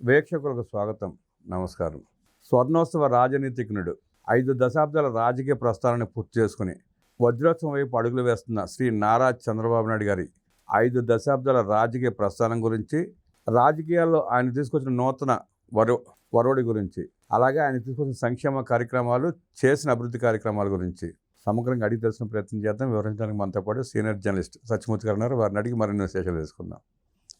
వీక్షకులకు స్వాగతం నమస్కారం. స్వర్ణోత్సవ రాజనీతిజ్ఞుడు ఐదు దశాబ్దాల రాజకీయ ప్రస్థానాన్ని పూర్తి చేసుకుని వజ్రోత్సవం వైపు అడుగులు వేస్తున్న శ్రీ నారా చంద్రబాబు నాయుడు గారి ఐదు దశాబ్దాల రాజకీయ ప్రస్థానం గురించి రాజకీయాల్లో ఆయన తీసుకొచ్చిన నూతన వరు వరవడి గురించి అలాగే ఆయన తీసుకొచ్చిన సంక్షేమ కార్యక్రమాలు చేసిన అభివృద్ధి కార్యక్రమాల గురించి సమగ్రంగా అడిగి తెలిసిన ప్రయత్నం చేద్దాం. వివరించడానికి మనతో పాటు సీనియర్ జర్నలిస్ట్ సత్యమూర్తి గారు ఉన్నారు. వారిని అడిగి మరిన్ని విశేషాలు తీసుకుందాం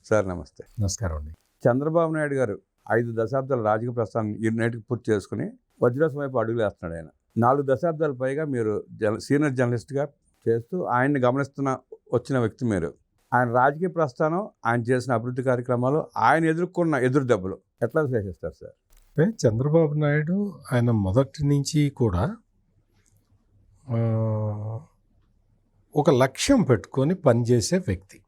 సార్ నమస్తే. నమస్కారం అండి. చంద్రబాబు నాయుడు గారు ఐదు దశాబ్దాల రాజకీయ ప్రస్థానం ఈ నైట్కి పూర్తి చేసుకుని వజ్రాసం వైపు అడుగులు వేస్తున్నాడు ఆయన. నాలుగు దశాబ్దాల పైగా మీరు జన సీనియర్ జర్నలిస్ట్గా చేస్తూ ఆయన్ని గమనిస్తున్న వచ్చిన వ్యక్తి మీరు. ఆయన రాజకీయ ప్రస్థానం ఆయన చేసిన అభివృద్ధి కార్యక్రమాలు ఆయన ఎదుర్కొన్న ఎదురు దెబ్బలు ఎట్లా విశ్లేషిస్తారు సార్? అంటే చంద్రబాబు నాయుడు ఆయన మొదటి నుంచి కూడా ఒక లక్ష్యం పెట్టుకొని పనిచేసే వ్యక్తి.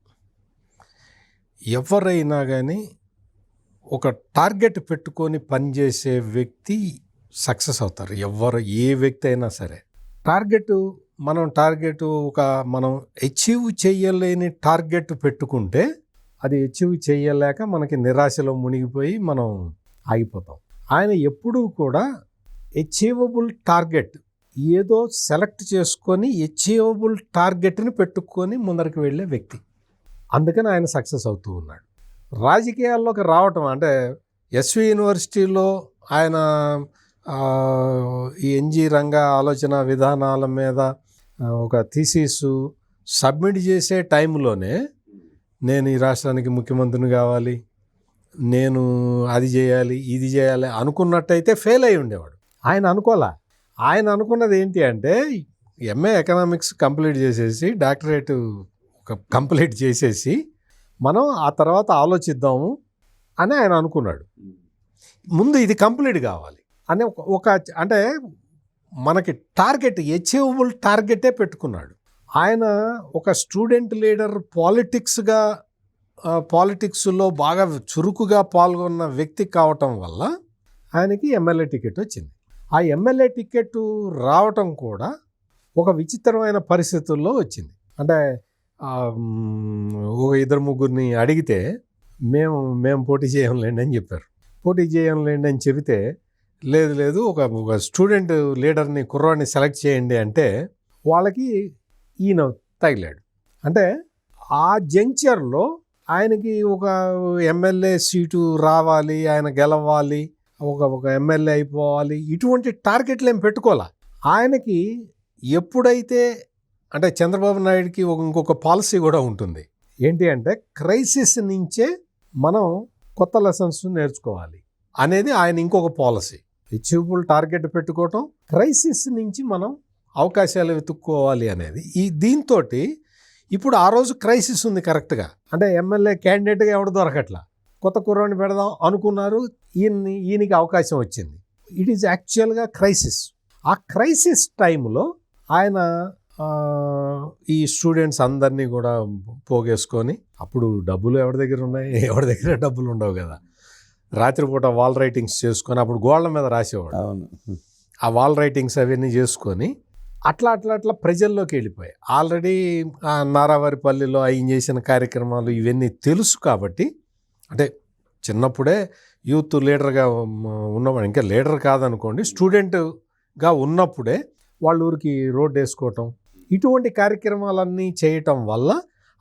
ఎవరైనా కానీ ఒక టార్గెట్ పెట్టుకొని పనిచేసే వ్యక్తి సక్సెస్ అవుతారు. ఎవరు ఏ వ్యక్తి అయినా సరే. టార్గెట్ మనం టార్గెట్ ఒక మనం అచీవ్ చేయలేని టార్గెట్ పెట్టుకుంటే అది అచీవ్ చేయలేక మనకి నిరాశలో మునిగిపోయి మనం ఆగిపోతాం. ఆయన ఎప్పుడూ కూడా అచీవబుల్ టార్గెట్ ఏదో సెలెక్ట్ చేసుకొని అచీవబుల్ టార్గెట్ని పెట్టుకొని ముందరికి వెళ్ళే వ్యక్తి. అందుకని ఆయన సక్సెస్ అవుతూ ఉన్నాడు. రాజకీయాల్లోకి రావటం అంటే ఎస్వి యూనివర్సిటీలో ఆయన ఈ ఎన్జి రంగ ఆలోచన విధానాల మీద ఒక థీసిస్ సబ్మిట్ చేసే టైంలోనే నేను ఈ రాష్ట్రానికి ముఖ్యమంత్రిని కావాలి నేను అది చేయాలి ఇది చేయాలి అనుకున్నట్టయితే ఫెయిల్ అయి ఉండేవాడు. ఆయన అనుకోలే. ఆయన అనుకున్నది ఏంటి అంటే ఎంఏ ఎకనామిక్స్ కంప్లీట్ చేసేసి డాక్టరేట్ ఒక కంప్లీట్ చేసేసి మనం ఆ తర్వాత ఆలోచిద్దాము అని ఆయన అనుకున్నాడు. ముందు ఇది కంప్లీట్ కావాలి అనే ఒక- అంటే మనకి టార్గెట్ అచీవబుల్ టార్గెటే పెట్టుకున్నాడు. ఆయన ఒక స్టూడెంట్ లీడర్ పాలిటిక్స్గా పాలిటిక్స్లో బాగా చురుకుగా పాల్గొన్న వ్యక్తి కావటం వల్ల ఆయనకి ఎమ్మెల్యే టికెట్ వచ్చింది. ఆ ఎమ్మెల్యే టికెట్ రావటం కూడా ఒక విచిత్రమైన పరిస్థితుల్లో వచ్చింది. అంటే ఒక ఇద్దరు ముగ్గురిని అడిగితే మేము మేము పోటీ చేయంలేండి అని చెప్పారు. పోటీ చేయంలేండి అని చెబితే లేదు లేదు ఒక ఒక స్టూడెంట్ లీడర్ని కుర్రాన్ని సెలెక్ట్ చేయండి అంటే వాళ్ళకి ఈయన తగిలాడు. అంటే ఆ జంక్చర్లో ఆయనకి ఒక ఎమ్మెల్యే సీటు రావాలి ఆయన గెలవాలి ఒక ఒక ఎమ్మెల్యే అయిపోవాలి ఇటువంటి టార్గెట్లు ఏం పెట్టుకోవాలి ఆయనకి ఎప్పుడైతే అంటే చంద్రబాబు నాయుడుకి ఒక ఇంకొక పాలసీ కూడా ఉంటుంది. ఏంటి అంటే క్రైసిస్ నుంచే మనం కొత్త లెసన్స్ నేర్చుకోవాలి అనేది ఆయన ఇంకొక పాలసీ. అచీవబుల్ టార్గెట్ పెట్టుకోవటం క్రైసిస్ నుంచి మనం అవకాశాలు వెతుక్కోవాలి అనేది. ఈ దీంతో ఇప్పుడు ఆ రోజు క్రైసిస్ ఉంది కరెక్ట్గా. అంటే ఎమ్మెల్యే క్యాండిడేట్గా ఎవడు దొరకట్లా? కొత్త కుర్రాన్ని పెడదాం అనుకున్నారు ఈయన్ని ఈయనకి అవకాశం వచ్చింది. ఇట్ ఈజ్ యాక్చువల్గా క్రైసిస్. ఆ క్రైసిస్ టైంలో ఆయన ఈ స్టూడెంట్స్ అందరినీ కూడా పోగేసుకొని అప్పుడు డబ్బులు ఎవరి దగ్గర ఉన్నాయి? ఎవరి దగ్గర డబ్బులు ఉండవు కదా. రాత్రిపూట వాల్ రైటింగ్స్ చేసుకొని అప్పుడు గోళ్ళ మీద రాసేవాడు. అవును. ఆ వాల్ రైటింగ్స్ అవన్నీ చేసుకొని అట్లా అట్లా అట్లా ప్రజల్లోకి వెళ్ళిపోయాయి. ఆల్రెడీ నారావారిపల్లిలో ఆయన చేసిన కార్యక్రమాలు ఇవన్నీ తెలుసు కాబట్టి అంటే చిన్నప్పుడే యూత్ లీడర్గా ఉన్నవాడు. ఇంకా లీడర్ కాదనుకోండి స్టూడెంట్గా ఉన్నప్పుడే వాళ్ళ ఊరికి రోడ్డు వేసుకోవటం ఇటువంటి కార్యక్రమాలన్నీ చేయటం వల్ల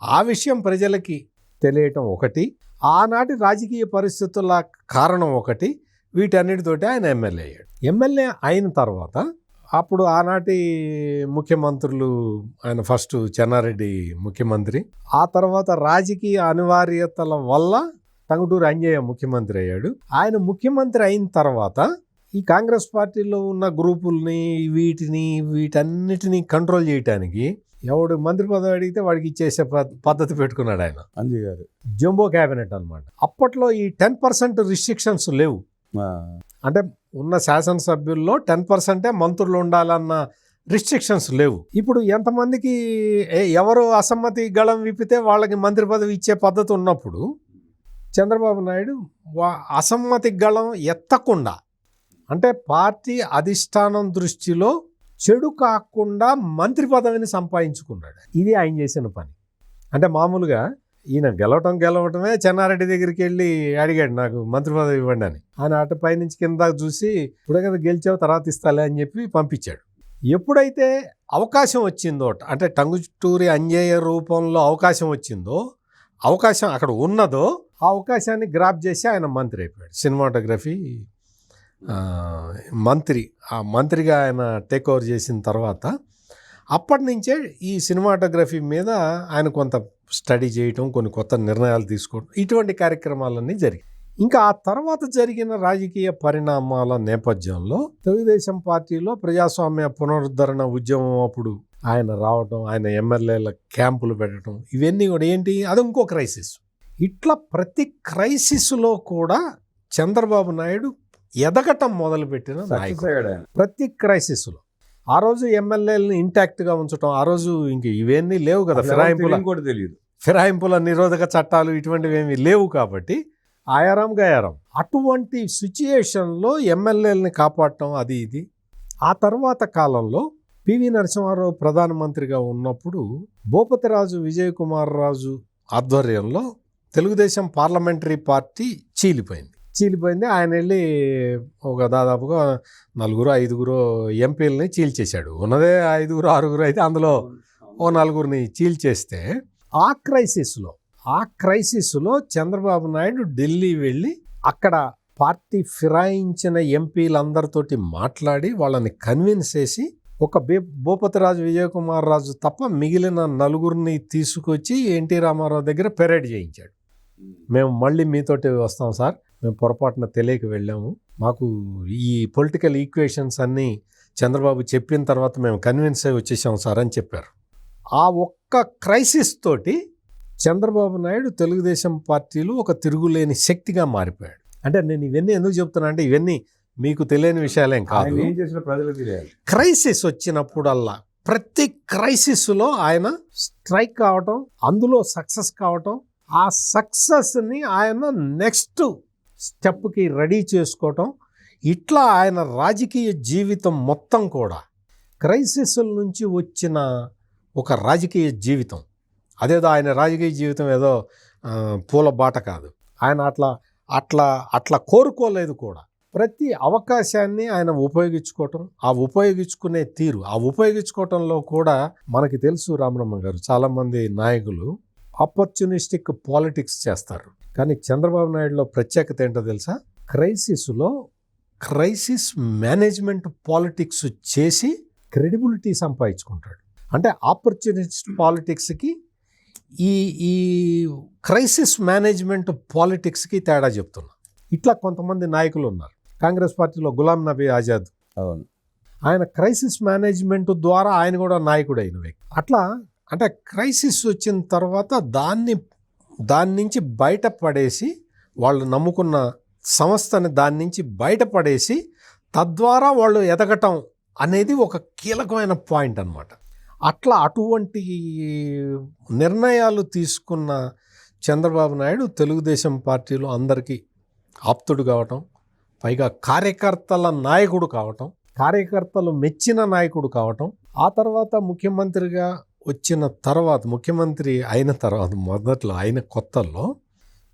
ఆ విషయం ప్రజలకి తెలియటం ఒకటి ఆనాటి రాజకీయ పరిస్థితుల కారణం ఒకటి వీటన్నిటితోటి ఆయన ఎమ్మెల్యే అయ్యాడు. ఎమ్మెల్యే అయిన తర్వాత అప్పుడు ఆనాటి ముఖ్యమంత్రులు ఆయన ఫస్ట్ చెన్నారెడ్డి ముఖ్యమంత్రి ఆ తర్వాత రాజకీయ అనివార్యతల వల్ల టంగుటూరు అంజయ్య ముఖ్యమంత్రి అయ్యాడు. ఆయన ముఖ్యమంత్రి అయిన తర్వాత ఈ కాంగ్రెస్ పార్టీలో ఉన్న గ్రూపుల్ని వీటిని వీటన్నిటిని కంట్రోల్ చేయటానికి ఎవడు మంత్రి పదవి అడిగితే వాడికి ఇచ్చేసే పద్- పద్ధతి పెట్టుకున్నాడు ఆయన. అంజీ గారు. జంబో క్యాబినెట్ అన్నమాట. అప్పట్లో ఈ టెన్ పర్సెంట్ రిస్ట్రిక్షన్స్ లేవు. అంటే ఉన్న శాసనసభ్యుల్లో టెన్ పర్సెంటే మంత్రులు ఉండాలన్న రిస్ట్రిక్షన్స్ లేవు. ఇప్పుడు ఎంతమందికి ఎవరు అసమ్మతి గళం విప్పితే వాళ్ళకి మంత్రి పదవి ఇచ్చే పద్ధతి ఉన్నప్పుడు చంద్రబాబు నాయుడు వా- అసమ్మతి గళం ఎత్తకుండా అంటే పార్టీ అధిష్టానం దృష్టిలో చెడు కాకుండా మంత్రి పదవిని సంపాదించుకున్నాడు. ఇది ఆయన చేసిన పని. అంటే మామూలుగా ఈయన గెలవటం గెలవటమే చెన్నారెడ్డి దగ్గరికి వెళ్ళి అడిగాడు నాకు మంత్రి పదవి ఇవ్వండి అని. ఆయన అటు పైనుంచి కింద చూసి ఇప్పుడే కదా గెలిచావు తర్వాత ఇస్తాలే అని చెప్పి పంపించాడు. ఎప్పుడైతే అవకాశం వచ్చిందో అంటే టంగుటూరి అంజేయ రూపంలో అవకాశం వచ్చిందో అవకాశం అక్కడ ఉన్నదో ఆ అవకాశాన్ని గ్రాప్ చేసి ఆయన మంత్రి అయిపోయాడు. సినిమాటోగ్రఫీ మంత్రి ఆ మంత్రిగా ఆయన టేక్ ఓవర్ చేసిన తర్వాత అప్పటి నుంచే ఈ సినిమాటోగ్రఫీ మీద ఆయన కొంత స్టడీ చేయటం కొన్ని కొత్త నిర్ణయాలు తీసుకోవడం ఇటువంటి కార్యక్రమాలన్నీ జరిగాయి. ఇంకా ఆ తర్వాత జరిగిన రాజకీయ పరిణామాల నేపథ్యంలో తెలుగుదేశం పార్టీలో ప్రజాస్వామ్య పునరుద్ధరణ ఉద్యమం అప్పుడు ఆయన రావటం ఆయన ఎమ్మెల్యేల క్యాంపులు పెట్టడం ఇవన్నీ కూడా ఏంటి? అది ఇంకో క్రైసిస్ ఇట్లా ప్రతి క్రైసిస్లో కూడా చంద్రబాబు నాయుడు ఎదగటం మొదలుపెట్టిన ప్రతి క్రైసిస్లో. ఆ రోజు ఎమ్మెల్యేలను ఇంటాక్ట్గా ఉంచడం ఆ రోజు ఇంక ఇవన్నీ లేవు కదా ఫిరాయింపుల కూడా తెలియదు. ఫిరాయింపుల నిరోధక చట్టాలు ఇటువంటివి ఏమీ లేవు కాబట్టి ఆయారం గయారం. అటువంటి సిచ్యుయేషన్లో ఎమ్మెల్యేలని కాపాడటం అది ఇది. ఆ తర్వాత కాలంలో పివి నరసింహారావు ప్రధానమంత్రిగా ఉన్నప్పుడు భూపతిరాజు విజయ్ కుమార్ రాజు ఆధ్వర్యంలో తెలుగుదేశం పార్లమెంటరీ పార్టీ చీలిపోయింది. చీలిపోయింది. ఆయన వెళ్ళి ఒక దాదాపుగా నలుగురు ఐదుగురు ఎంపీలని చీల్చేశాడు. ఉన్నదే ఐదుగురు ఆరుగురు అయితే అందులో ఓ నలుగురిని చీల్చేస్తే ఆ క్రైసిస్లో ఆ క్రైసిస్లో చంద్రబాబు నాయుడు ఢిల్లీ వెళ్ళి అక్కడ పార్టీ ఫిరాయించిన ఎంపీలందరితోటి మాట్లాడి వాళ్ళని కన్విన్స్ చేసి ఒక బే భూపతిరాజు విజయకుమార్ రాజు తప్ప మిగిలిన నలుగురిని తీసుకొచ్చి ఎన్టీ రామారావు దగ్గర పెరేడ్ చేయించాడు. మేము మళ్ళీ మీతోటి వస్తాం సార్. మేము పొరపాటున తెలియక వెళ్ళాము. మాకు ఈ పొలిటికల్ ఈక్వేషన్స్ అన్నీ చంద్రబాబు చెప్పిన తర్వాత మేము కన్విన్స్ అయ్యి వచ్చేసాం సార్ అని చెప్పారు. ఆ ఒక్క క్రైసిస్ తోటి చంద్రబాబు నాయుడు తెలుగుదేశం పార్టీలో ఒక తిరుగులేని శక్తిగా మారిపోయాడు. అంటే నేను ఇవన్నీ ఎందుకు చెప్తున్నా అంటే ఇవన్నీ మీకు తెలియని విషయాలేం కాదు. క్రైసిస్ వచ్చినప్పుడల్లా ప్రతి క్రైసిస్లో ఆయన స్ట్రైక్ కావటం అందులో సక్సెస్ కావటం ఆ సక్సెస్ని ఆయన నెక్స్ట్ స్టెప్కి రెడీ చేసుకోవటం ఇట్లా ఆయన రాజకీయ జీవితం మొత్తం కూడా క్రైసిస్ల నుంచి వచ్చిన ఒక రాజకీయ జీవితం. అదేదో ఆయన రాజకీయ జీవితం ఏదో పూల బాట కాదు. ఆయన అట్లా అట్లా అట్లా కోరుకోలేదు కూడా. ప్రతి అవకాశాన్ని ఆయన ఉపయోగించుకోవటం ఆ ఉపయోగించుకునే తీరు ఆ ఉపయోగించుకోవటంలో కూడా మనకి తెలుసు రామరమ్మ గారు చాలామంది నాయకులు ఆపర్చునిస్టిక్ పాలిటిక్స్ చేస్తారు. కానీ చంద్రబాబు నాయుడులో ప్రత్యేకత ఏంటో తెలుసా? క్రైసిస్లో క్రైసిస్ మేనేజ్మెంట్ పాలిటిక్స్ చేసి క్రెడిబిలిటీ సంపాదించుకుంటాడు. అంటే ఆపర్చునిస్ట్ పాలిటిక్స్కి ఈ ఈ క్రైసిస్ మేనేజ్మెంట్ పాలిటిక్స్కి తేడా చెప్తున్నా. ఇట్లా కొంతమంది నాయకులు ఉన్నారు. కాంగ్రెస్ పార్టీలో గులాం నబీ ఆజాద్. అవును. ఆయన క్రైసిస్ మేనేజ్మెంట్ ద్వారా ఆయన కూడా నాయకుడు అయిన వ్యక్తి. అట్లా అంటే క్రైసిస్ వచ్చిన తర్వాత దాన్ని దాని నుంచి బయటపడేసి వాళ్ళు నమ్ముకున్న సంస్థని దాని నుంచి బయటపడేసి తద్వారా వాళ్ళు ఎదగటం అనేది ఒక కీలకమైన పాయింట్ అన్నమాట. అట్లా అటువంటి నిర్ణయాలు తీసుకున్న చంద్రబాబు నాయుడు తెలుగుదేశం పార్టీలో అందరికీ ఆప్తుడు కావటం పైగా కార్యకర్తల నాయకుడు కావటం కార్యకర్తలు మెచ్చిన నాయకుడు కావటం ఆ తర్వాత ముఖ్యమంత్రిగా వచ్చిన తర్వాత ముఖ్యమంత్రి అయిన తర్వాత మొదట్లో అయిన కొత్తల్లో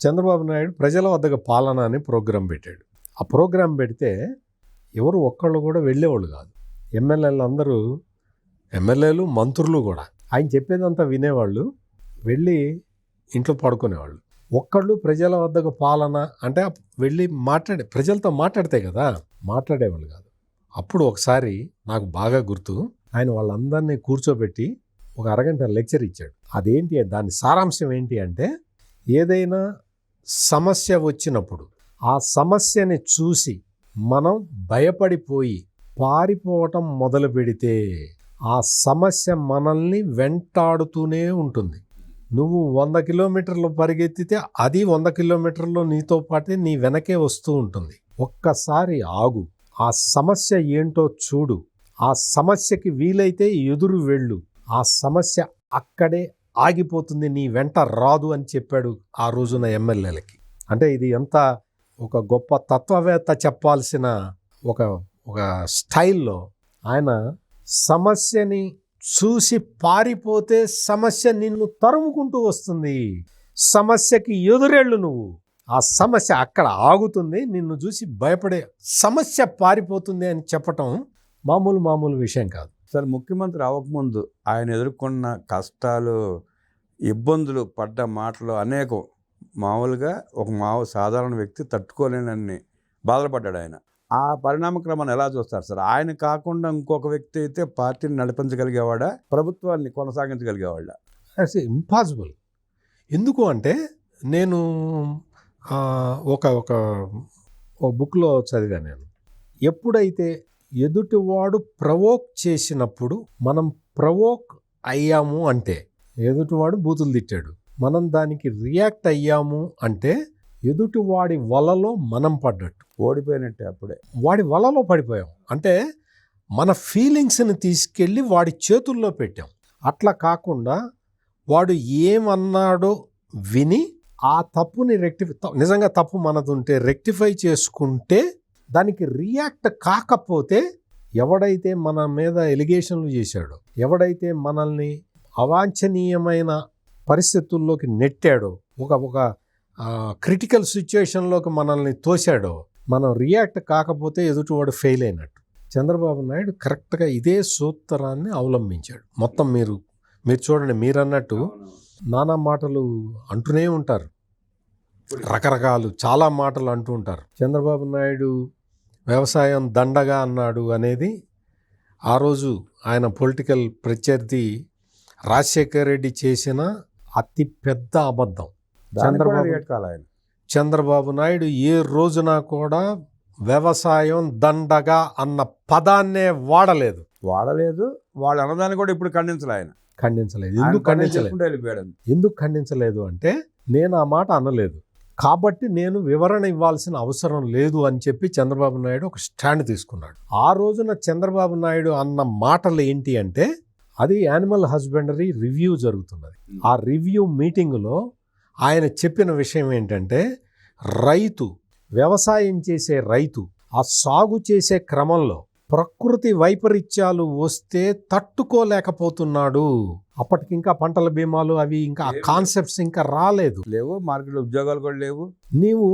చంద్రబాబు నాయుడు ప్రజల వద్దకు పాలన అని ప్రోగ్రాం పెట్టాడు. ఆ ప్రోగ్రాం పెడితే ఎవరు ఒక్కళ్ళు కూడా వెళ్ళేవాళ్ళు కాదు. ఎమ్మెల్యేలు అందరూ ఎమ్మెల్యేలు మంత్రులు కూడా ఆయన చెప్పేదంతా వినేవాళ్ళు వెళ్ళి ఇంట్లో పడుకునేవాళ్ళు. ఒక్కళ్ళు ప్రజల వద్దకు పాలన అంటే వెళ్ళి మాట్లాడే ప్రజలతో మాట్లాడితే కదా మాట్లాడేవాళ్ళు కాదు. అప్పుడు ఒకసారి నాకు బాగా గుర్తు ఆయన వాళ్ళందరినీ కూర్చోబెట్టి ఒక అరగంట లెక్చర్ ఇచ్చాడు. అదేంటి దాని సారాంశం ఏంటి అంటే ఏదైనా సమస్య వచ్చినప్పుడు ఆ సమస్యని చూసి మనం భయపడిపోయి పారిపోవటం మొదలు పెడితే ఆ సమస్య మనల్ని వెంటాడుతూనే ఉంటుంది. నువ్వు వంద కిలోమీటర్లు పరిగెత్తితే అది వంద కిలోమీటర్లు నీతో పాటే నీ వెనకే వస్తూ ఉంటుంది. ఒక్కసారి ఆగు. ఆ సమస్య ఏంటో చూడు. ఆ సమస్యకి వీలైతే ఎదురు వెళ్ళు. ఆ సమస్య అక్కడే ఆగిపోతుంది నీ వెంట రాదు అని చెప్పాడు ఆ రోజున ఎమ్మెల్యేలకి. అంటే ఇది ఎంత ఒక గొప్ప తత్వవేత్త చెప్పాల్సిన ఒక ఒక స్టైల్లో ఆయన సమస్యని చూసి పారిపోతే సమస్య నిన్ను తరుముకుంటూ వస్తుంది. సమస్యకి ఎదురెళ్ళు నువ్వు. ఆ సమస్య అక్కడ ఆగుతుంది నిన్ను చూసి భయపడే సమస్య పారిపోతుంది అని చెప్పటం మామూలు మామూలు విషయం కాదు. సార్ ముఖ్యమంత్రి అవ్వకముందు ఆయన ఎదుర్కొన్న కష్టాలు ఇబ్బందులు పడ్డ మాటలు అనేకం. మామూలుగా ఒక మామూలు సాధారణ వ్యక్తి తట్టుకోలేనన్ని బాధపడ్డాడు ఆయన. ఆ పరిణామ క్రమాన్ని ఎలా చూస్తారు సార్? ఆయన కాకుండా ఇంకొక వ్యక్తి అయితే పార్టీని నడిపించగలిగేవాడా? ప్రభుత్వాన్ని కొనసాగించగలిగేవాడా అట్స్ ఇంపాసిబుల్. ఎందుకు అంటే నేను ఒక ఒక ఒక బుక్లో చదివా నేను. ఎప్పుడైతే ఎదుటివాడు ప్రవోక్ చేసినప్పుడు మనం ప్రవోక్ అయ్యాము అంటే ఎదుటివాడు బూతులు తిట్టాడు. మనం దానికి రియాక్ట్ అయ్యాము అంటే ఎదుటివాడి వలలో మనం పడ్డట్టు. ఓడిపోయినట్టే అప్పుడే. వాడి వలలో పడిపోయాం. అంటే మన ఫీలింగ్స్ని తీసుకెళ్ళి వాడి చేతుల్లో పెట్టాం. అట్లా కాకుండా వాడు ఏమన్నాడో విని ఆ తప్పుని రెక్టిఫై నిజంగా తప్పు మనది ఉంటే రెక్టిఫై చేసుకుంటే దానికి రియాక్ట్ కాకపోతే ఎవడైతే మన మీద ఎలిగేషన్లు చేశాడో ఎవడైతే మనల్ని అవాంఛనీయమైన పరిస్థితుల్లోకి నెట్టాడో ఒక ఒక క్రిటికల్ సిచ్యుయేషన్లోకి మనల్ని తోశాడో మనం రియాక్ట్ కాకపోతే ఎదుటివాడు ఫెయిల్ అయినట్టు. చంద్రబాబు నాయుడు కరెక్ట్గా ఇదే సూత్రాన్ని అవలంబించాడు. మొత్తం మీరు మీరు చూడండి మీరు అన్నట్టు నానా మాటలు అంటూనే ఉంటారు. రకరకాలు చాలా మాటలు అంటూ ఉంటారు. చంద్రబాబు నాయుడు వ్యవసాయం దండగా అన్నాడు అనేది ఆ రోజు ఆయన పొలిటికల్ ప్రత్యర్థి రాజశేఖర్ రెడ్డి చేసిన అతి పెద్ద అబద్ధం చంద్రబాబు- చంద్రబాబు నాయుడు ఏ రోజున కూడా వ్యవసాయం దండగా అన్న పదాన్నే వాడలేదు. వాడలేదు. వాళ్ళు అన్నదాన్ని కూడా ఇప్పుడు ఖండించలే ఆయన. ఖండించలేదు. ఎందుకు ఖండించలేదు. ఎందుకు ఖండించలేదు అంటే నేను ఆ మాట అనలేదు. కాబట్టి నేను వివరణ ఇవ్వాల్సిన అవసరం లేదు అని చెప్పి చంద్రబాబు నాయుడు ఒక స్టాండ్ తీసుకున్నాడు. ఆ రోజున చంద్రబాబు నాయుడు అన్న మాటలు ఏంటి అంటే అది యానిమల్ హస్బెండరీ రివ్యూ జరుగుతున్నది. ఆ రివ్యూ మీటింగులో ఆయన చెప్పిన విషయం ఏంటంటే రైతు వ్యవసాయం చేసే రైతు ఆ సాగు చేసే క్రమంలో ప్రకృతి వైపరీత్యాలు వస్తే తట్టుకోలేకపోతున్నాడు. అప్పటికి ఇంకా పంటల బీమాలు అవి ఇంకా కాన్సెప్ట్స్ ఇంకా రాలేదు. లేవు మార్కెట్లో ఉద్యోగాలు కూడా లేవు. నీవు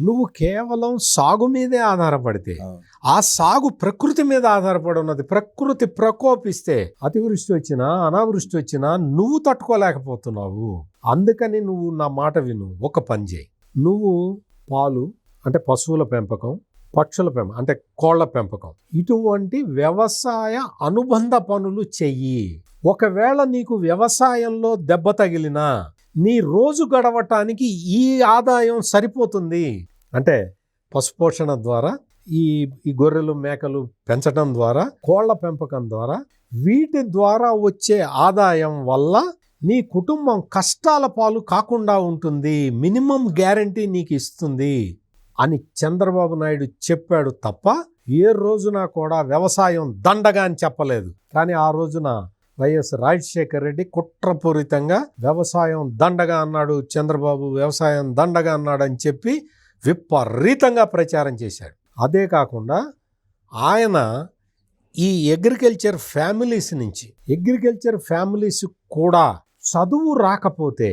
నువ్వు కేవలం సాగు మీదే ఆధారపడితే ఆ. సాగు ప్రకృతి మీద ఆధారపడి ఉన్నది. ప్రకృతి ప్రకోపిస్తే అతివృష్టి వచ్చినా అనావృష్టి వచ్చినా నువ్వు తట్టుకోలేకపోతున్నావు. అందుకని నువ్వు నా మాట విను ఒక పని చేయి. నువ్వు పాలు అంటే పశువుల పెంపకం పక్షుల పెంపకం అంటే కోళ్ళ పెంపకం ఇటువంటి వ్యవసాయ అనుబంధ పనులు చెయ్యి. ఒకవేళ నీకు వ్యవసాయంలో దెబ్బ తగిలినా నీ రోజు గడవటానికి ఈ ఆదాయం సరిపోతుంది. అంటే పశుపోషణ ద్వారా ఈ ఈ గొర్రెలు మేకలు పెంచడం ద్వారా కోళ్ళ పెంపకం ద్వారా వీటి ద్వారా వచ్చే ఆదాయం వల్ల నీ కుటుంబం కష్టాల పాలు కాకుండా ఉంటుంది. మినిమం గ్యారంటీ నీకు ఇస్తుంది అని చంద్రబాబు నాయుడు చెప్పాడు తప్ప ఏ రోజున కూడా వ్యవసాయం దండగా అని చెప్పలేదు. కానీ ఆ రోజున వైఎస్ రాజశేఖర్ రెడ్డి కుట్రపూరితంగా వ్యవసాయం దండగా అన్నాడు. చంద్రబాబు వ్యవసాయం దండగా అన్నాడు అని చెప్పి విపరీతంగా ప్రచారం చేశాడు. అదే కాకుండా ఆయన ఈ అగ్రికల్చర్ ఫ్యామిలీస్ నుంచి అగ్రికల్చర్ ఫ్యామిలీస్ కూడా చదువు రాకపోతే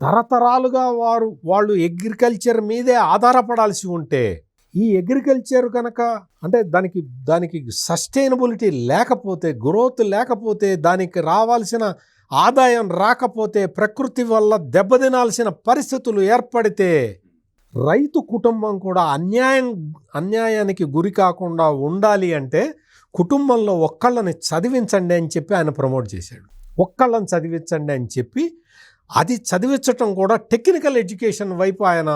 తరతరాలుగా వారు వాళ్ళు అగ్రికల్చర్ మీదే ఆధారపడాల్సి ఉంటే ఈ అగ్రికల్చర్ కనుక అంటే దానికి దానికి సస్టైనబిలిటీ లేకపోతే గ్రోత్ లేకపోతే దానికి రావాల్సిన ఆదాయం రాకపోతే ప్రకృతి వల్ల దెబ్బతినాల్సిన పరిస్థితులు ఏర్పడితే రైతు కుటుంబం కూడా అన్యాయం అన్యాయానికి గురి కాకుండా ఉండాలి అంటే కుటుంబంలో ఒక్కళ్ళని చదివించండి అని చెప్పి ఆయన ప్రమోట్ చేశాడు. ఒక్కళ్ళని చదివించండి అని చెప్పి అది చదివించటం కూడా టెక్నికల్ ఎడ్యుకేషన్ వైపు ఆయన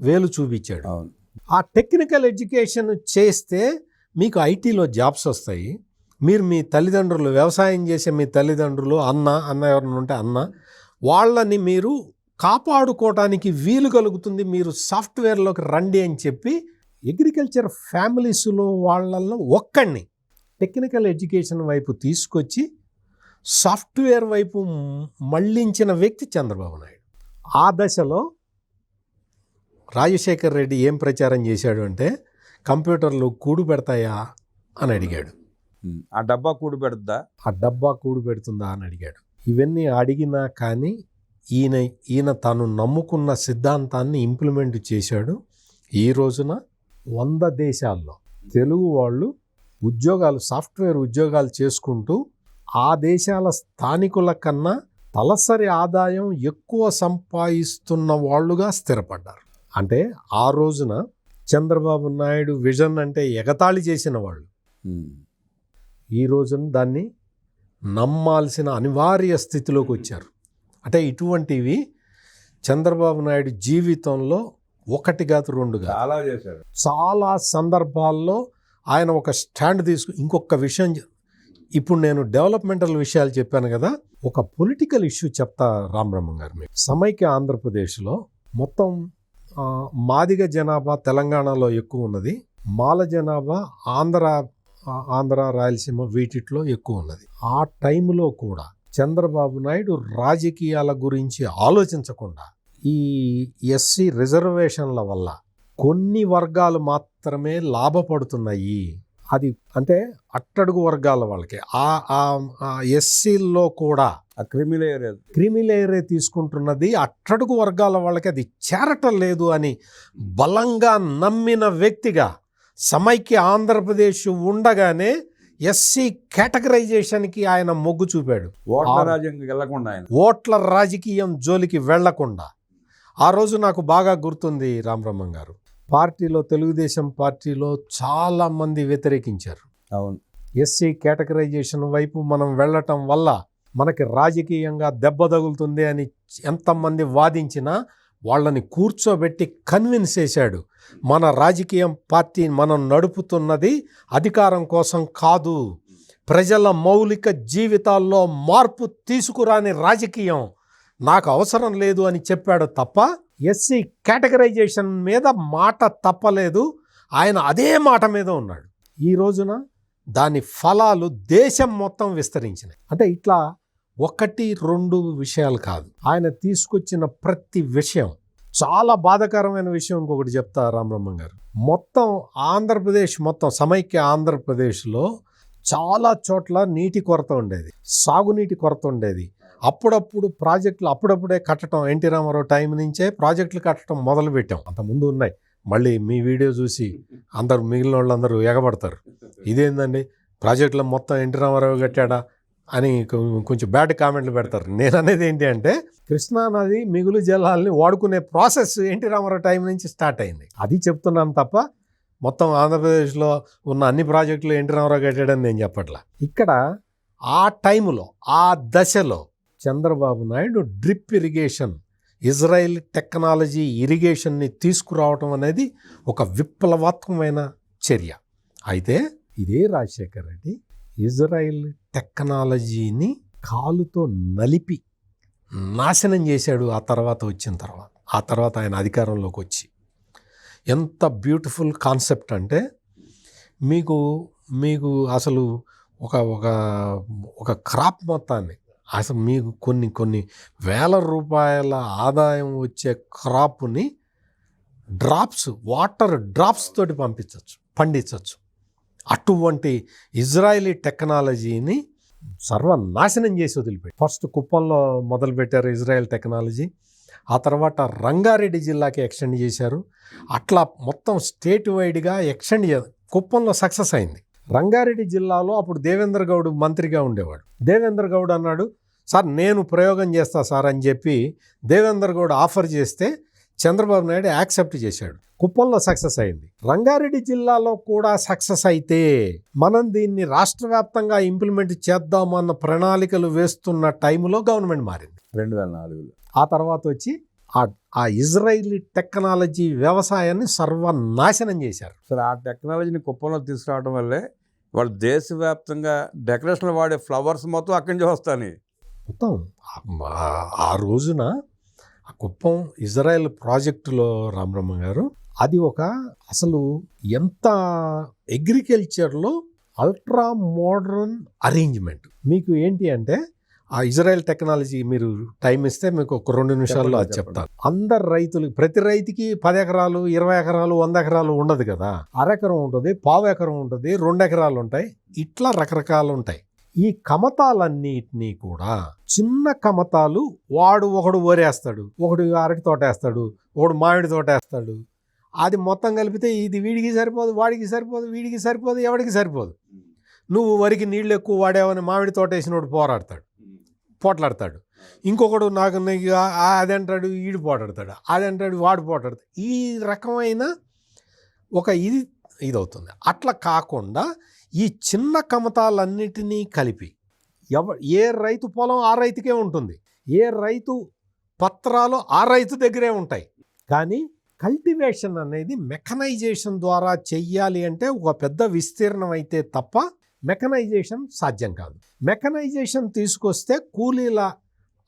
వేలు చూపించాడు. అవును. ఆ టెక్నికల్ ఎడ్యుకేషన్ చేస్తే మీకు ఐటీలో జాబ్స్ వస్తాయి. మీరు మీ తల్లిదండ్రులు వ్యవసాయం చేసే మీ తల్లిదండ్రులు అన్న అన్న ఎవరైనా ఉంటే అన్న వాళ్ళని మీరు కాపాడుకోవటానికి వీలు కలుగుతుంది. మీరు సాఫ్ట్వేర్లోకి రండి అని చెప్పి అగ్రికల్చర్ ఫ్యామిలీస్లో వాళ్ళల్లో ఒక్కడిని టెక్నికల్ ఎడ్యుకేషన్ వైపు తీసుకొచ్చి సాఫ్ట్వేర్ వైపు మళ్ళించిన వ్యక్తి చంద్రబాబు నాయుడు. ఆ దశలో రాజశేఖర్ రెడ్డి ఏం ప్రచారం చేశాడు అంటే కంప్యూటర్లు కూడు పెడతాయా? అని అడిగాడు. ఆ డబ్బా కూడి పెడద్దా? ఆ డబ్బా కూడు పెడుతుందా అని అడిగాడు. ఇవన్నీ అడిగినా కానీ ఈయన ఈయన తాను నమ్ముకున్న సిద్ధాంతాన్ని ఇంప్లిమెంట్ చేశాడు ఈ రోజున వంద దేశాల్లో. తెలుగు వాళ్ళు ఉద్యోగాలు సాఫ్ట్వేర్ ఉద్యోగాలు చేసుకుంటూ ఆ దేశాల స్థానికుల కన్నా తలసరి ఆదాయం ఎక్కువ సంపాదిస్తున్న వాళ్ళుగా స్థిరపడ్డారు. అంటే ఆ రోజున చంద్రబాబు నాయుడు విజన్ అంటే ఎగతాళి చేసిన వాళ్ళు. ఈ రోజున దాన్ని నమ్మాల్సిన అనివార్య స్థితిలోకి వచ్చారు. అంటే ఇటువంటివి చంద్రబాబు నాయుడు జీవితంలో ఒకటి కాదు రెండు కాదు చాలా చేశారు. చాలా సందర్భాల్లో ఆయన ఒక స్టాండ్ తీసుకు ఇంకొక విషయం ఇప్పుడు నేను డెవలప్మెంటల్ విషయాలు చెప్పాను కదా ఒక పొలిటికల్ ఇష్యూ చెప్తా రామబ్రహ్మం గారు మీకు. సమైక్య ఆంధ్రప్రదేశ్లో మొత్తం మాదిగ జనాభా తెలంగాణలో ఎక్కువ ఉన్నది. మాల జనాభా ఆంధ్ర ఆంధ్ర రాయలసీమ వీటిట్లో ఎక్కువ ఉన్నది. ఆ టైంలో కూడా చంద్రబాబు నాయుడు రాజకీయాల గురించి ఆలోచించకుండా ఈ ఎస్సీ రిజర్వేషన్ల వల్ల కొన్ని వర్గాలు మాత్రమే లాభపడుతున్నాయి. అది అంటే అట్టడుగు వర్గాల వాళ్ళకి. ఆ ఎస్సీల్లో కూడా ఆ క్రిమిలేరే తీసుకుంటున్నది. అట్టడుగు వర్గాల వాళ్ళకి అది చేరటం లేదు అని బలంగా నమ్మిన వ్యక్తిగా సమైక్య ఆంధ్రప్రదేశ్ ఉండగానే ఎస్సీ కేటగరైజేషన్కి ఆయన మొగ్గు చూపాడు. ఓట్ల రాజ్యంకి వెళ్ళకుండా ఆయన. ఓట్ల రాజకీయం జోలికి వెళ్ళకుండా ఆ రోజు నాకు బాగా గుర్తుంది రామబ్రహ్మం గారు. పార్టీలో తెలుగుదేశం పార్టీలో చాలా మంది వ్యతిరేకించారు. అవును. ఎస్సీ కేటగరైజేషన్ వైపు మనం వెళ్ళటం వల్ల మనకి రాజకీయంగా దెబ్బ తగులుతుంది అని ఎంతమంది వాదించినా వాళ్ళని కూర్చోబెట్టి కన్విన్స్ చేశాడు. మన రాజకీయం పార్టీ మనం నడుపుతున్నది అధికారం కోసం కాదు. ప్రజల మౌలిక జీవితాల్లో మార్పు తీసుకురాని రాజకీయం నాకు అవసరం లేదు అని చెప్పాడు తప్ప ఎస్సీ కేటగరైజేషన్ మీద మాట తప్పలేదు. ఆయన అదే మాట మీద ఉన్నాడు. ఈ రోజున దాని ఫలాలు దేశం మొత్తం విస్తరించినాయి. అంటే ఇట్లా ఒకటి రెండు విషయాలు కాదు. ఆయన తీసుకొచ్చిన ప్రతి విషయం. చాలా బాధాకరమైన విషయం ఇంకొకటి చెప్తా రామబ్రహ్మం గారు. మొత్తం ఆంధ్రప్రదేశ్ మొత్తం సమైక్య ఆంధ్రప్రదేశ్లో చాలా చోట్ల నీటి కొరత ఉండేది. సాగునీటి కొరత ఉండేది. అప్పుడప్పుడు ప్రాజెక్టులు అప్పుడప్పుడే కట్టడం ఎన్టీ రామారావు టైం నుంచే ప్రాజెక్టులు కట్టడం మొదలు పెట్టాం అంతకుముందు ఉన్నాయి. మళ్ళీ మీ వీడియో చూసి అందరు మిగిలిన వాళ్ళందరూ ఎగబడతారు. ఇదేందండి? ప్రాజెక్టులో మొత్తం ఎన్టీ రామారావు కట్టాడా? అని కొంచెం బ్యాడ్ కామెంట్లు పెడతారు. నేను అనేది ఏంటి అంటే కృష్ణానది మిగులు జలాల్ని వాడుకునే ప్రాసెస్ ఎన్టీ రామారావు టైం నుంచి స్టార్ట్ అయింది. అది చెప్తున్నాను తప్ప మొత్తం ఆంధ్రప్రదేశ్లో ఉన్న అన్ని ప్రాజెక్టులు ఎన్టీ రామారావు కట్టాడని నేను చెప్పట్లా. ఇక్కడ ఆ టైంలో ఆ దశలో Chandrababu Naidu drip irrigation Israel technology ఇరిగేషన్ని తీసుకురావటం అనేది ఒక విప్లవాత్మకమైన చర్య. అయితే ఇదే రాజశేఖర్ రెడ్డి ఇజ్రాయెల్ టెక్నాలజీని కాలుతో నలిపి నాశనం చేశాడు ఆ తర్వాత వచ్చిన తర్వాత. ఆ తర్వాత ఆయన అధికారంలోకి వచ్చి. ఎంత బ్యూటిఫుల్ కాన్సెప్ట్ అంటే మీకు మీకు అసలు ఒక ఒక ఒక క్రాప్ మొత్తాన్ని అసలు మీకు కొన్ని కొన్ని వేల రూపాయల ఆదాయం వచ్చే క్రాప్ని డ్రాప్స్ వాటర్ డ్రాప్స్ తోటి పంపించవచ్చు పండించవచ్చు అటువంటి ఇజ్రాయలీ టెక్నాలజీని సర్వనాశనం చేసి వదిలిపెట్టి ఫస్ట్ కుప్పంలో మొదలుపెట్టారు ఇజ్రాయెల్ టెక్నాలజీ. ఆ తర్వాత రంగారెడ్డి జిల్లాకి ఎక్స్టెండ్ చేశారు. అట్లా మొత్తం స్టేట్ వైడ్గా ఎక్స్టెండ్ చే కుప్పంలో సక్సెస్ అయింది. రంగారెడ్డి జిల్లాలో అప్పుడు దేవేంద్ర గౌడ్ మంత్రిగా ఉండేవాడు. దేవేంద్ర గౌడ్ అన్నాడు సార్ నేను ప్రయోగం చేస్తా సార్ అని చెప్పి దేవేంద్ర గౌడ్ ఆఫర్ చేస్తే చంద్రబాబు నాయుడు యాక్సెప్ట్ చేశాడు. కుప్పంలో సక్సెస్ అయింది. రంగారెడ్డి జిల్లాలో కూడా సక్సెస్ అయితే మనం దీన్ని రాష్ట్ర వ్యాప్తంగా ఇంప్లిమెంట్ చేద్దామన్న ప్రణాళికలు వేస్తున్న టైంలో గవర్నమెంట్ మారింది. రెండు వేల నాలుగులో. ఆ తర్వాత వచ్చి ఆ ఇజ్రాయిలీ టెక్నాలజీ వ్యవసాయాన్ని సర్వనాశనం చేశారు. సరే ఆ టెక్నాలజీని కుప్పంలో తీసుకురావడం వల్లే వాళ్ళు దేశవ్యాప్తంగా డెకరేషన్లో వాడే ఫ్లవర్స్ మొత్తం అక్కడి నుంచి వస్తాయి. మొత్తం ఆ- రోజున కుప్పం ఇజ్రాయెల్ ప్రాజెక్టులో రామబ్రహ్మ గారు. అది ఒక అసలు ఎంత అగ్రికల్చర్లో అల్ట్రా మోడర్న్ అరేంజ్మెంట్. మీకు ఏంటి అంటే ఆ ఇజ్రాయెల్ టెక్నాలజీ మీరు టైం ఇస్తే మీకు ఒక రెండు నిమిషాల్లో అది చెప్తాను. అందరు రైతులు ప్రతి రైతుకి పది ఎకరాలు ఇరవై ఎకరాలు వంద ఎకరాలు ఉండదు కదా. అరెకరం ఉంటుంది పావు ఎకరం ఉంటుంది రెండు ఎకరాలు ఉంటాయి. ఇట్లా రకరకాలు ఉంటాయి. ఈ కమతాలన్నిటినీ కూడా చిన్న కమతాలు వాడు ఒకడు ఓరేస్తాడు ఒకడు అరటి తోట వేస్తాడు ఒకడు మామిడి తోట వేస్తాడు అది మొత్తం కలిపితే ఇది వీడికి సరిపోదు వాడికి సరిపోదు వీడికి సరిపోదు ఎవడికి సరిపోదు. నువ్వు వరికి నీళ్ళు ఎక్కువ వాడావని మామిడి తోట వేసినోడు పోరాడతాడు పోట్లాడతాడు. ఇంకొకడు నాకు నీకు ఆ- అదంటాడు ఈడు పోటాడతాడు అదంటాడు వాడు పోటాడతాడు ఈ రకమైన ఒక ఇది ఇది అవుతుంది అట్లా కాకుండా ఈ చిన్న కమతాలన్నిటినీ కలిపి ఎవ ఏ రైతు పొలం ఆ రైతుకే ఉంటుంది. ఏ రైతు పత్రాలు ఆ రైతు దగ్గరే ఉంటాయి. కానీ కల్టివేషన్ అనేది మెకనైజేషన్ ద్వారా చెయ్యాలి అంటే ఒక పెద్ద విస్తీర్ణం అయితే తప్ప మెకనైజేషన్ సాధ్యం కాదు. మెకనైజేషన్ తీసుకొస్తే కూలీల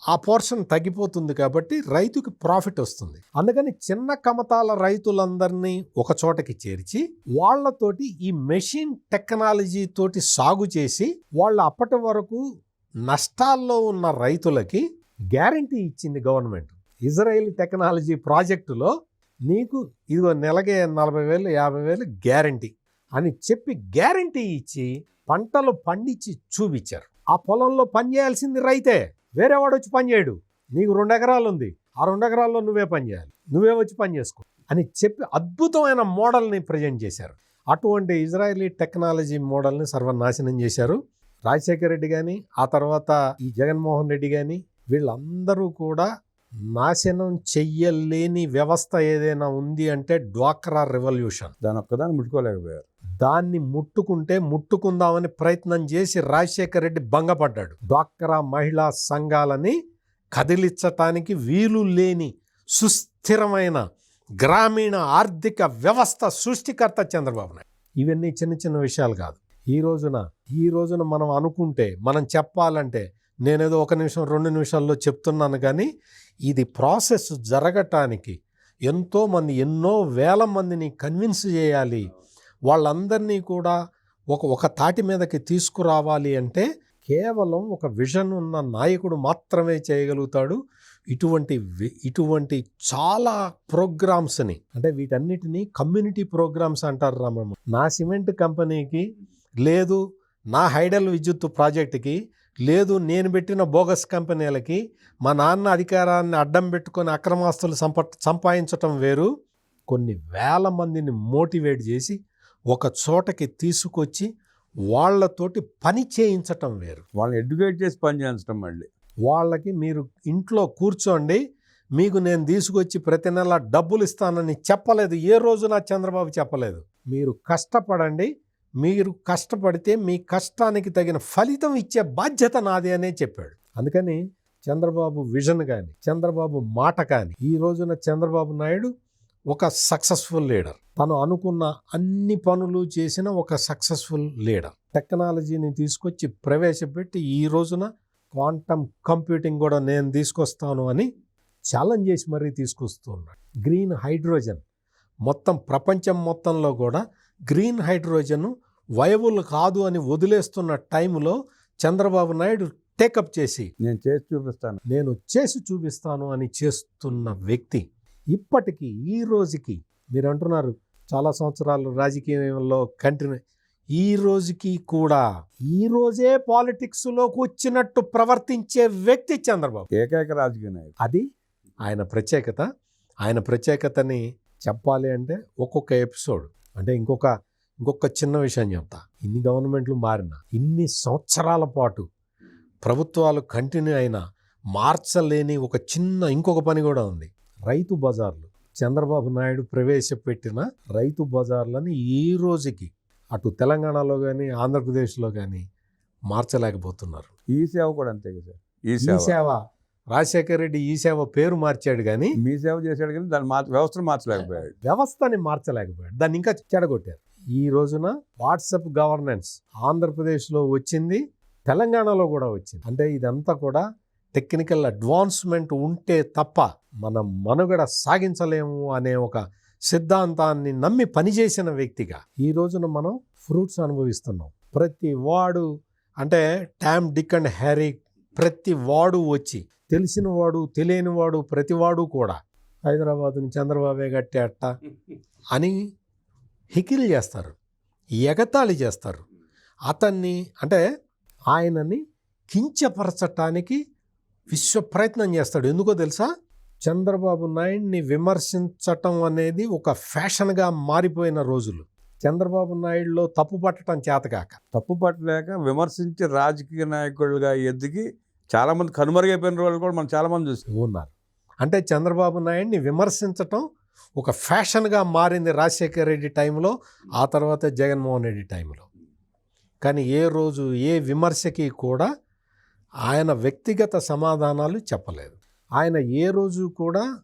ఆ పోర్షన్ తగ్గిపోతుంది కాబట్టి రైతుకి ప్రాఫిట్ వస్తుంది. అందుకని చిన్న కమతాల రైతులందరినీ ఒక చోటకి చేర్చి వాళ్ళతోటి ఈ మెషిన్ టెక్నాలజీ తోటి సాగు చేసి వాళ్ళు అప్పటి వరకు నష్టాల్లో ఉన్న రైతులకి గ్యారంటీ ఇచ్చింది గవర్నమెంట్. ఇజ్రాయెల్ టెక్నాలజీ ప్రాజెక్టులో నీకు ఇదిగో నెలకి నలభై వేలు యాభై వేలు గ్యారంటీ అని చెప్పి గ్యారంటీ ఇచ్చి పంటలు పండించి చూపించారు. ఆ పొలంలో పని చేయాల్సింది రైతే. వేరేవాడు వచ్చి పని చేయడు. నీకు రెండు ఎకరాలు ఉంది. ఆ రెండు ఎకరాల్లో నువ్వే పని చేయాలి. నువ్వే వచ్చి పని చేసుకో అని చెప్పి అద్భుతమైన మోడల్ని ప్రజెంట్ చేశారు. అటువంటి ఇజ్రాయలీ టెక్నాలజీ మోడల్ని సర్వనాశనం చేశారు. రాజశేఖర రెడ్డి కానీ ఆ తర్వాత ఈ జగన్మోహన్ రెడ్డి కానీ వీళ్ళందరూ కూడా నాశనం చెయ్యలేని వ్యవస్థ ఏదైనా ఉంది అంటే డ్వాక్రా రెవల్యూషన్. దాని ఒక్కదాన్ని ముట్టుకోలేకపోయారు. దాన్ని ముట్టుకుంటే ముట్టుకుందామని ప్రయత్నం చేసి రాజశేఖర రెడ్డి భంగపడ్డాడు. డ్వాక్రా మహిళా సంఘాలని కదిలించటానికి వీలు లేని సుస్థిరమైన గ్రామీణ ఆర్థిక వ్యవస్థ సృష్టికర్త చంద్రబాబు నాయుడు. ఇవన్నీ చిన్న చిన్న విషయాలు కాదు. ఈ రోజున ఈ రోజున మనం అనుకుంటే మనం చెప్పాలంటే నేనేదో ఒక నిమిషం రెండు నిమిషాల్లో చెప్తున్నాను కానీ ఇది ప్రాసెస్ జరగటానికి ఎంతోమంది ఎన్నో వేల మందిని కన్విన్స్ చేయాలి. వాళ్ళందరినీ కూడా ఒక ఒక తాటి మీదకి తీసుకురావాలి అంటే కేవలం ఒక విజన్ ఉన్న నాయకుడు మాత్రమే చేయగలుగుతాడు. ఇటువంటి ఇటువంటి చాలా ప్రోగ్రామ్స్ని అంటే వీటన్నిటిని కమ్యూనిటీ ప్రోగ్రామ్స్ అంటారు రామమ్మ నా సిమెంట్ కంపెనీకి లేదు నా హైడల్ విద్యుత్ ప్రాజెక్టుకి లేదు నేను పెట్టిన బోగస్ కంపెనీలకి మా నాన్న అధికారాన్ని అడ్డం పెట్టుకొని అక్రమాస్తులు సంప సంపాదించటం వేరు. కొన్ని వేల మందిని మోటివేట్ చేసి ఒక చోటకి తీసుకొచ్చి వాళ్ళతోటి పని చేయించటం వేరు. వాళ్ళని ఎడ్యుకేట్ చేసి పని చేయించడం మళ్ళీ. వాళ్ళకి మీరు ఇంట్లో కూర్చోండి మీకు నేను తీసుకొచ్చి ప్రతి నెల డబ్బులు ఇస్తానని చెప్పలేదు ఏ రోజు నా చంద్రబాబు చెప్పలేదు. మీరు కష్టపడండి మీరు కష్టపడితే మీ కష్టానికి తగిన ఫలితం ఇచ్చే బాధ్యత నాది అనే చెప్పాడు. అందుకని చంద్రబాబు విజన్ కానీ చంద్రబాబు మాట కానీ ఈ రోజున చంద్రబాబు నాయుడు ఒక సక్సెస్ఫుల్ లీడర్ తను అనుకున్న అన్ని పనులు చేసిన ఒక సక్సెస్ఫుల్ లీడర్ టెక్నాలజీని తీసుకొచ్చి ప్రవేశపెట్టి ఈ రోజున క్వాంటమ్ కంప్యూటింగ్ కూడా నేను తీసుకొస్తాను అని ఛాలెంజ్ చేసి మరీ తీసుకొస్తున్నాడు గ్రీన్ హైడ్రోజన్. మొత్తం ప్రపంచం మొత్తంలో కూడా గ్రీన్ హైడ్రోజన్ వయబుల్ కాదు అని వదిలేస్తున్న టైంలో చంద్రబాబు నాయుడు టేకప్ చేసి నేను చేసి చూపిస్తాను. నేను చేసి చూపిస్తాను అని చేస్తున్న వ్యక్తి ఇప్పటికీ ఈ రోజుకి మీరు అంటున్నారు చాలా సంవత్సరాలు రాజకీయంలో కంటిన్యూ ఈ రోజుకి కూడా ఈ రోజే పాలిటిక్స్లోకి వచ్చినట్టు ప్రవర్తించే వ్యక్తి చంద్రబాబు. ఏకైక రాజకీయ నాయకుడు. అది ఆయన ప్రత్యేకత. ఆయన ప్రత్యేకతని చెప్పాలి అంటే ఒక్కొక్క ఎపిసోడ్ అంటే ఇంకొక ఇంకొక చిన్న విషయం చెప్తా. ఇన్ని గవర్నమెంట్లు మారిన ఇన్ని సంవత్సరాల పాటు ప్రభుత్వాలు కంటిన్యూ అయినా మార్చలేని ఒక చిన్న ఇంకొక పని కూడా ఉంది. రైతు బజార్లు. చంద్రబాబు నాయుడు ప్రవేశపెట్టిన రైతు బజార్లని ఈ రోజుకి అటు తెలంగాణలో కానీ ఆంధ్రప్రదేశ్లో కానీ మార్చలేకపోతున్నారు. ఈ సేవ కూడా అంతే కదా సార్? ఈ సేవ. సేవ. రాజశేఖర రెడ్డి ఈ సేవ పేరు మార్చాడు కానీ మీ సేవ చేశాడు కానీ దాని మార్చ వ్యవస్థను మార్చలేకపోయాడు. వ్యవస్థని మార్చలేకపోయాడు. దాన్ని ఇంకా చెడగొట్టారు. ఈ రోజున వాట్సాప్ గవర్నెన్స్ ఆంధ్రప్రదేశ్లో వచ్చింది తెలంగాణలో కూడా వచ్చింది. అంటే ఇదంతా కూడా టెక్నికల్ అడ్వాన్స్మెంట్ ఉంటే తప్ప మనం మనుగడ సాగించలేము అనే ఒక సిద్ధాంతాన్ని నమ్మి పనిచేసిన వ్యక్తిగా ఈ రోజున మనం ఫ్రూట్స్ అనుభవిస్తున్నాం. ప్రతి వాడు అంటే ట్యామ్ డిక్ అండ్ హ్యారీ ప్రతి వాడు వచ్చి తెలిసిన వాడు తెలియని వాడు ప్రతి వాడు కూడా హైదరాబాదుని చంద్రబాబే కట్టే అట్ట అని హికిల్ చేస్తారు ఎగతాళి చేస్తారు. అతన్ని అంటే ఆయనని కించపరచటానికి విశ్వ ప్రయత్నం చేస్తాడు. ఎందుకో తెలుసా? చంద్రబాబు నాయుడిని విమర్శించటం అనేది ఒక ఫ్యాషన్గా మారిపోయిన రోజులు. చంద్రబాబు నాయుడులో తప్పు పట్టడం చేతకాక తప్పు పట్టలేక విమర్శించి రాజకీయ నాయకులుగా ఎదిగి చాలామంది కనుమరుగైపోయిన వాళ్ళు కూడా మనం చాలామంది చూసాం. ఉన్నారు. అంటే చంద్రబాబు నాయుడిని విమర్శించటం ఒక ఫ్యాషన్గా మారింది రాజశేఖర రెడ్డి టైంలో ఆ తర్వాత జగన్మోహన్ రెడ్డి టైంలో. కానీ ఏ రోజు ఏ విమర్శకి కూడా ఆయన వ్యక్తిగత సమాధానాలు చెప్పలేదు. ఆయన ఏ రోజు కూడా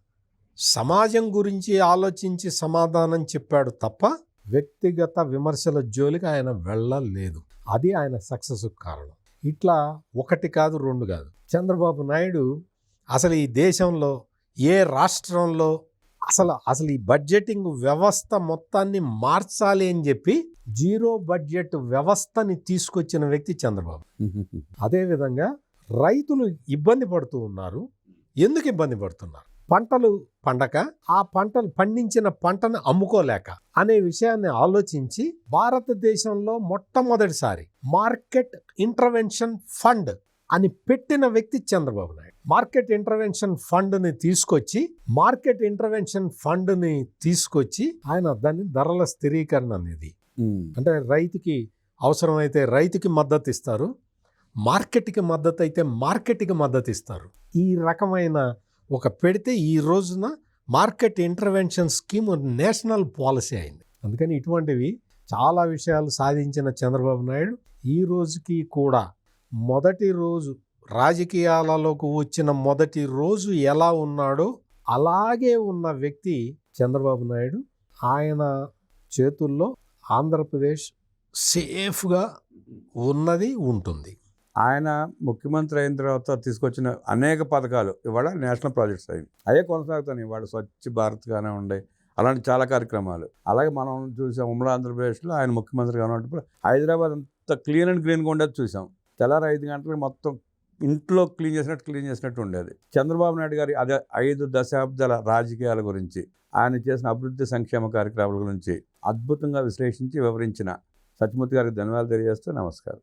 సమాజం గురించి ఆలోచించి సమాధానం చెప్పాడు తప్ప వ్యక్తిగత విమర్శల జోలికి ఆయన వెళ్ళలేదు. అది ఆయన సక్సెస్ కారణం. ఇట్లా ఒకటి కాదు రెండు కాదు. చంద్రబాబు నాయుడు అసలు ఈ దేశంలో ఏ రాష్ట్రంలో అసలు అసలు ఈ బడ్జెటింగ్ వ్యవస్థ మొత్తాన్ని మార్చాలి అని చెప్పి జీరో బడ్జెట్ వ్యవస్థని తీసుకొచ్చిన వ్యక్తి చంద్రబాబు. అదేవిధంగా రైతులు ఇబ్బంది పడుతూ ఉన్నారు. ఎందుకు ఇబ్బంది పడుతున్నారు? పంటలు పండక ఆ పంటలు పండించిన పంటను అమ్ముకోలేక అనే విషయాన్ని ఆలోచించి భారతదేశంలో మొట్టమొదటిసారి మార్కెట్ ఇంటర్వెన్షన్ ఫండ్ అని పెట్టిన వ్యక్తి చంద్రబాబు నాయుడు. మార్కెట్ ఇంటర్వెన్షన్ ఫండ్ని తీసుకొచ్చి మార్కెట్ ఇంటర్వెన్షన్ ఫండ్ని తీసుకొచ్చి ఆయన దాన్ని ధరల స్థిరీకరణ అనేది. అంటే రైతుకి అవసరమైతే రైతుకి మద్దతు ఇస్తారు మార్కెట్కి మద్దతు అయితే మార్కెట్కి మద్దతు ఇస్తారు. ఈ రకమైన ఒక పెడితే ఈ రోజున market intervention scheme national policy అయింది. అందుకని ఇటువంటివి చాలా విషయాలు సాధించిన చంద్రబాబు నాయుడు ఈ రోజుకి కూడా మొదటి రోజు రాజకీయాలలోకి వచ్చిన మొదటి రోజు ఎలా ఉన్నాడో అలాగే ఉన్న వ్యక్తి చంద్రబాబు నాయుడు. ఆయన చేతుల్లో ఆంధ్రప్రదేశ్ సేఫ్గా ఉన్నది ఉంటుంది. ఆయన ముఖ్యమంత్రి అయిన తర్వాత తీసుకొచ్చిన అనేక పథకాలు ఇవాళ నేషనల్ ప్రాజెక్ట్స్ అయింది అవే కొనసాగుతాను ఇవాళ స్వచ్ఛ భారత్గానే ఉండే అలాంటి చాలా కార్యక్రమాలు. అలాగే మనం చూసాం ఉమ్మడి ఆంధ్రప్రదేశ్లో ఆయన ముఖ్యమంత్రిగా ఉన్నప్పుడు హైదరాబాద్ అంత క్లీన్ అండ్ గ్రీన్గా ఉండేది చూసాం. తెల్లారి ఐదు గంటలకు మొత్తం ఇంట్లో క్లీన్ చేసినట్టు క్లీన్ చేసినట్టు ఉండేది. చంద్రబాబు నాయుడు గారి అదే ఐదు దశాబ్దాల రాజకీయాల గురించి ఆయన చేసిన అభివృద్ధి సంక్షేమ కార్యక్రమాల గురించి అద్భుతంగా విశ్లేషించి వివరించిన సత్యమూర్తి గారికి ధన్యవాదాలు తెలియజేస్తూ నమస్కారం.